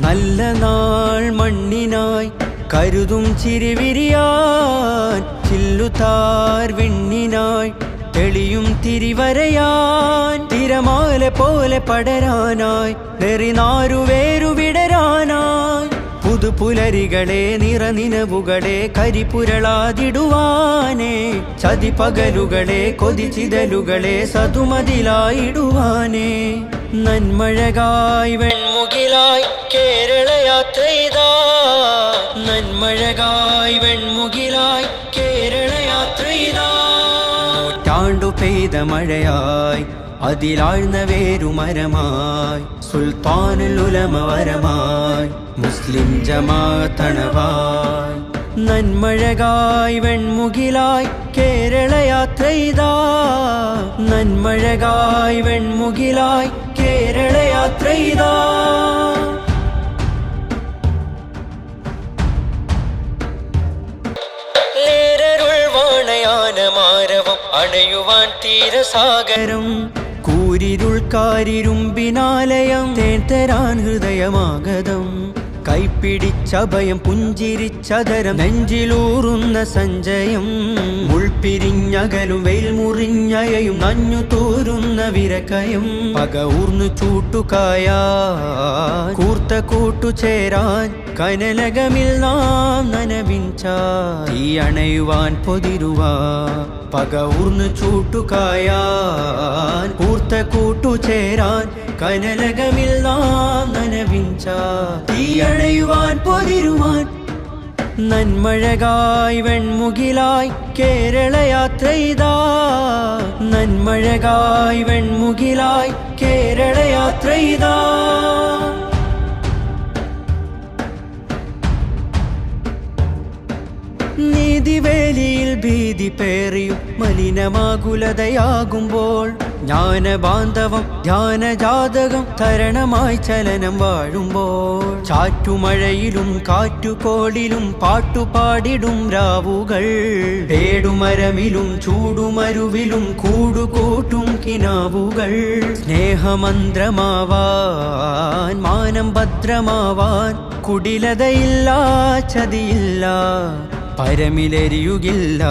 നല്ല നാൾ മണ്ണിനായി കരുതും ചിരിവിരിയാൻ ചില്ലുതാർ വിണ്ണിനായി തെളിയും തിരിവരയാൻ തിരമാല പോലെ പടരാനായി നെറിനാരു വേരു വിടരാനായി പുതുപുലരികളെ നിറനിനവുകളെ കരിപുരളാതിടുവാനേ. ചതിപകലുകളെ കൊതിച്ചിതലുകളെ സതുമതിലായിടുവാനേ. നന്മഴകായി വെൺമുകിലായി കേരള യാത്ര ചെയ്താ നന്മഴകായി വെൺമുകിലായി കേരള യാത്ര ചെയ്താ നൂറ്റാണ്ടു പെയ്ത മഴയായി അതിലാഴ്ന്ന വേരുമരമായി. സുൽത്താനുൽ ഉലമ വരമായി. മുസ്ലിം ജമാതണവായി നന്മഴകായ് വെൺമുകിലായി കേരള യാത്ര ചെയ്താ നന്മഴകായി വെൺമുകിലായി കേരള യാത്ര ചെയ്താ നേരരുൾ വാണയാനമാരവം അണയുവാൻ തീരസാഗരം. കൂരിരുൾ കാരിരുമ്പിനാലയം തേൻ ഹൃദയമാഗതം. കൈപ്പിടിച്ചഭയം പുഞ്ചിരിച്ചതരം നെഞ്ചിലൂറുന്ന സഞ്ചയം മുൾപിരിഞ്ഞകലും മുറിഞ്ഞയയും നഞ്ഞു തോരുന്ന വിരക്കയും പക ഊർന്നു ചൂട്ടുകായ. കൂർത്ത കൂട്ടുചേരാൻ കനലകമിൽ നാം നനവിഞ്ച. ഈ അണയുവാൻ പൊതിരുവാ. പക ഊർന്നു ചൂട്ടുകായാൻ കൂർത്ത കൂട്ടുചേരാൻ കനലകമിൽ നാം നനവിഞ്ച. ഈ അണയുവാൻ പൊതിരുവാൻ നന്മഴകായി വെൺമുകിലായി കേരള യാത്ര ചെയ്താ നന്മഴകായി വെൺമുകിലായി കേരള നീതിവേലിയിൽ ഭീതി പേറിയും മലിനമാകുലതയാകുമ്പോൾ ജ്ഞാനബാന്ധവം ധ്യാനജാതകം തരണമായി ചലനം വാഴുമ്പോൾ ചാറ്റുമഴയിലും കാറ്റുകോളിലും പാട്ടുപാടിടും രാവുകൾ. പേടുമരമിലും ചൂടുമരുവിലും കൂടുകൂട്ടും കിനാവുകൾ. സ്നേഹമന്ത്രമാവാൻ മാനം ഭദ്രമാവാൻ കുടിലതയില്ല ചതിയില്ല പരമിലെരിയുകില്ല.